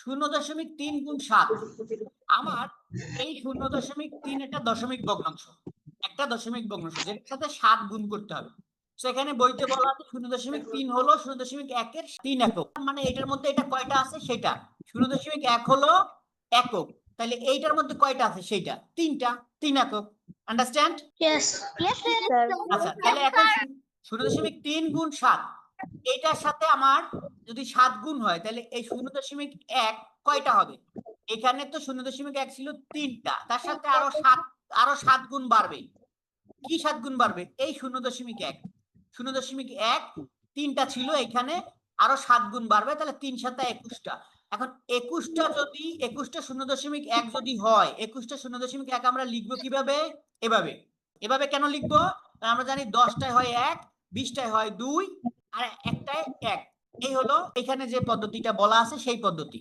শূন্য দশমিক তিন গুণ সাত। আমার এই শূন্য দশমিক তিন একটা দশমিক ভগ্নাংশ। একটা দশমিক ভগ্নাংশ যেটার সাথে সাত গুণ করতে হবে। সেখানে বইতে বলা আছে শূন্য দশমিক তিন হলো শূন্য দশমিক একের তিন একক। মানে এটার মধ্যে এটা কয়টা আছে? সেটা। শূন্য দশমিক এক হলো একক। তাহলে এইটার মধ্যে কয়টা আছে? সেটা তিনটা। তিন একক। আন্ডারস্ট্যান্ড. আচ্ছা তাহলে এখন শূন্য দশমিক তিন গুণ সাত। এটার সাথে আমার যদি সাত গুণ হয় তাহলে এই শূন্য দশমিক এক কয়টা হবে? এখানে তো শূন্য দশমিক এক ছিল তিনটা তার সাথে আরও সাত আরও সাত গুণ বাড়বে। কি সাত গুণ বাড়বে? এই শূন্য দশমিক এক। শূন্য দশমিক এক তিনটা ছিল এখানে আরও সাত গুণ বাড়বে তাহলে তিন সাথে একুশটা। এখন একুশটা যদি একুশটা শূন্য দশমিক এক যদি হয় একুশটা শূন্য দশমিক এক আমরা লিখব কীভাবে? এভাবে। এভাবে কেন লিখব? আমরা জানি দশটায় হয় এক বিশটায় হয় দুই আর একটায় এক এই হলো এখানে যে পদ্ধতিটা বলা আছে সেই পদ্ধতি।